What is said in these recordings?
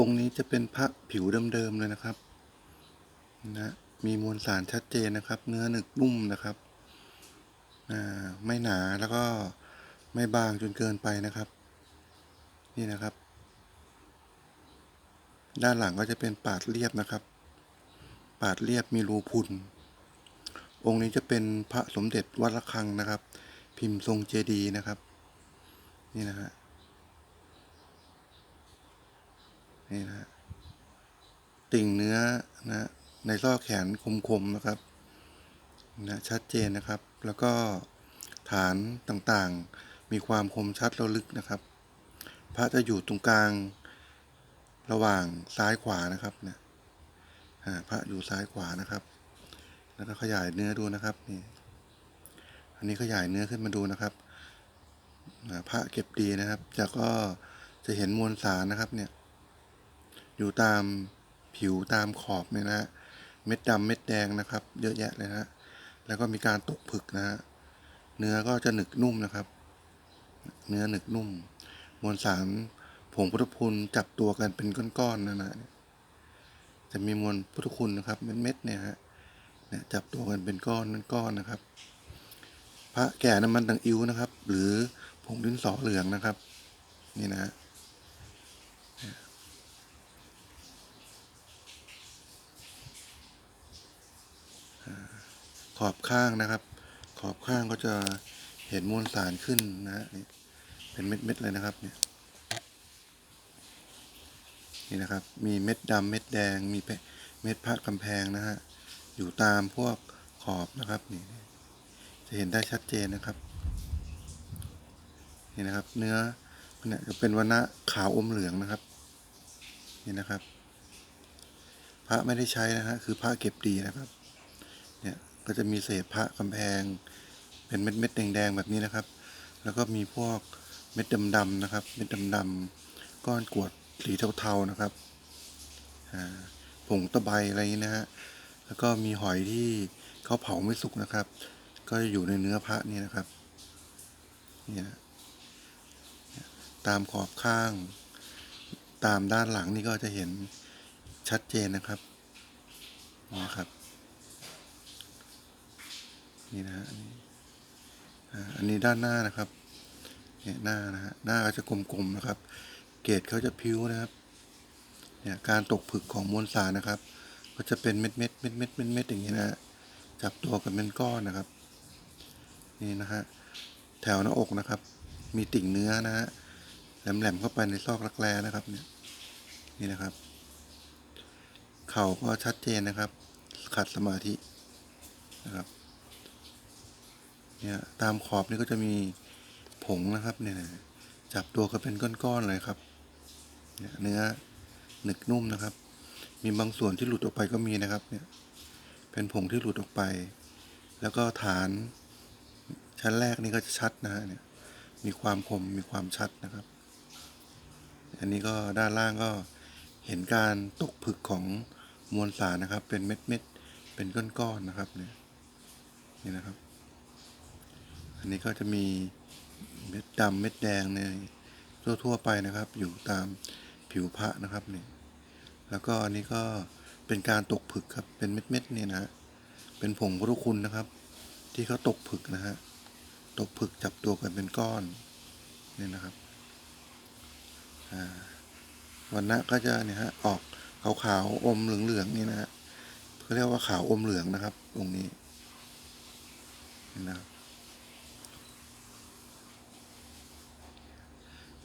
องค์นี้จะเป็นพระผิวเดิมๆเลยนะครับนะมีมวลสารชัดเจนนะครับ เนื้อหนึกนุ่มนะครับอ่าไม่หนาแล้วก็ไม่บางจนเกินไปนะครับ นี่นะครับ ด้านหลังก็จะเป็นปาดเรียบนะครับ ปาดเรียบมีรูพุนองค์นี้จะเป็นพระสมเด็จวัดระฆังนะครับ พิมพ์ทรงเจดีย์นะครับ นี่นะฮะ นี่นะติ่งเนื้อนะในซอกแขนคมๆนะครับนะชัดเจนนะครับ แล้วก็ฐานต่างๆ มีความคมชัดแล้วลึกนะครับ พระจะอยู่ตรงกลางระหว่างซ้ายขวานะครับเนี่ยพระอยู่ซ้ายขวานะครับ แล้วก็ขยายเนื้อดูนะครับนี่อันนี้ขยายเนื้อขึ้นมาดูนะครับพระเก็บดีนะครับจะก็จะเห็นมวลสารนะครับเนี่ย อยู่ตามผิวตามขอบเนี่ยนะเม็ดดำเม็ดแดงนะครับ เยอะแยะเลยนะฮะแล้วก็มีการตกผึกนะฮะเนื้อก็จะหนึกนุ่มนะครับ เนื้อหนึกนุ่ม มวลสารผงพุทธคุณจับตัวกันเป็นก้อนๆนะนะจะมีมวลพุทธคุณนะครับเม็ดๆเนี่ยฮะเนี่ยจับตัวกันเป็นก้อนก้อนนะครับ พระแก่น้ำมันตังอิ้วนะครับ หรือผงดินสอเหลืองนะครับ นี่นะฮะ ขอบข้างนะครับ ขอบข้างก็จะเห็นมวลสารขึ้นนะนี่เป็นเม็ดๆเลยนะครับเนี่ยนี่นะครับ มีเม็ดดำเม็ดแดง มีเม็ดพระกำแพงนะฮะ อยู่ตามพวกขอบนะครับนี่จะเห็นได้ชัดเจนนะครับ นี่นะครับ เนื้อเนี่ยจะเป็นวรรณะขาวอมเหลืองนะครับ นี่นะครับ พระไม่ได้ใช้นะฮะ คือพระเก็บดีนะครับ ก็จะมีเศษพระกำแพง เป็นเม็ดเม็ดแดงๆแบบนี้นะครับ แล้วก็มีพวกเม็ดดำๆนะครับ เม็ดดำๆก้อนกรวดสีเทาๆนะครับผงตะไบอะไรนี้นะฮะ แล้วก็มีหอยที่เขาเผาไม่สุกนะครับ ก็จะอยู่ในเนื้อพระนี่นะครับ เนี่ยตามขอบข้าง ตามด้านหลังนี่ก็จะเห็นชัดเจนนะครับนะครับ นี่นะฮะอันนี้อันนี้ด้านหน้านะครับเนี่ยหน้านะฮะหน้าก็จะกลมๆนะครับ เกรดเขาจะพิ้วนะครับเนี่ยการตกผึกของมวลสารนะครับ ก็จะเป็นเม็ดเม็ดเม็ดเม็ดเม็ดเม็ดอย่างนี้นะฮะจับตัวกันเป็นก้อนนะครับ นี่นะฮะแถวหน้าอกนะครับ มีติ่งเนื้อนะฮะแหลมๆเข้าไปในซอกรักแร้นะครับเนี่ยนี่นะครับ เข่าก็ชัดเจนนะครับ ขัดสมาธินะครับ เนี่ยตามขอบนี่ก็จะมีผงนะครับเนี่ยจับตัวก็เป็นก้อนๆเลยครับเนี่ยเนื้อหนึกนุ่มนะครับ มีบางส่วนที่หลุดออกไปก็มีนะครับเนี่ยเป็นผงที่หลุดออกไป แล้วก็ฐานชั้นแรกนี่ก็จะชัดนะฮะเนี่ยมีความคมมีความชัดนะครับ อันนี้ก็ด้านล่างก็เห็นการตกผึกของมวลสารนะครับ เป็นเม็ดๆเป็นก้อนๆนะครับเนี่ยนี่นะครับ อันนี้ก็จะมีเม็ดดำเม็ดแดงในทั่วๆไปนะครับ อยู่ตามผิวพระนะครับเนี่ยแล้วก็อันนี้ก็เป็นการตกผึกครับเป็นเม็ดๆเนี่ยนะเป็นผงพุทธคุณนะครับ ที่เขาตกผึกนะฮะตกผึกจับตัวกันเป็นก้อนเนี่ยนะครับวันนะก็จะเนี่ยฮะออกขาวๆอมเหลืองๆนี่นะฮะเขาเรียกว่าขาวอมเหลืองนะครับ ตรงนี้นี่นะครับ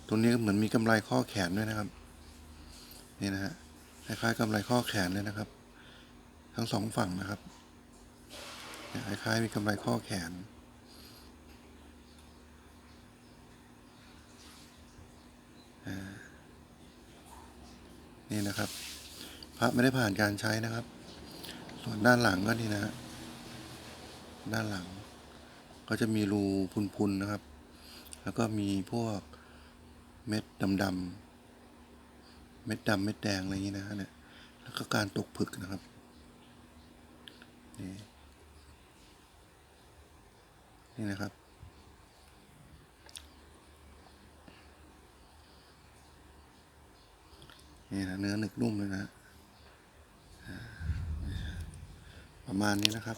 ตรงนี้เหมือนมีกำไรข้อแขนด้วยนะครับ นี่นะฮะคล้ายๆกำไรข้อแขนเลยนะครับ ทั้งสองฝั่งนะครับคล้ายๆมีกำไรข้อแขน นี่นะครับ พระไม่ได้ผ่านการใช้นะครับ ส่วนด้านหลังก็นี่นะฮะด้านหลัง ก็จะมีรูพุนๆนะครับ แล้วก็มีพวก เม็ดดำๆ เม็ดดำเม็ดแดงอะไรอย่างนี้นะเนี่ย แล้วก็การตกผึกนะครับ นี่ นี่นะครับ นี่นะเนื้อหนึกนุ่มเลยนะ ประมาณนี้นะครับ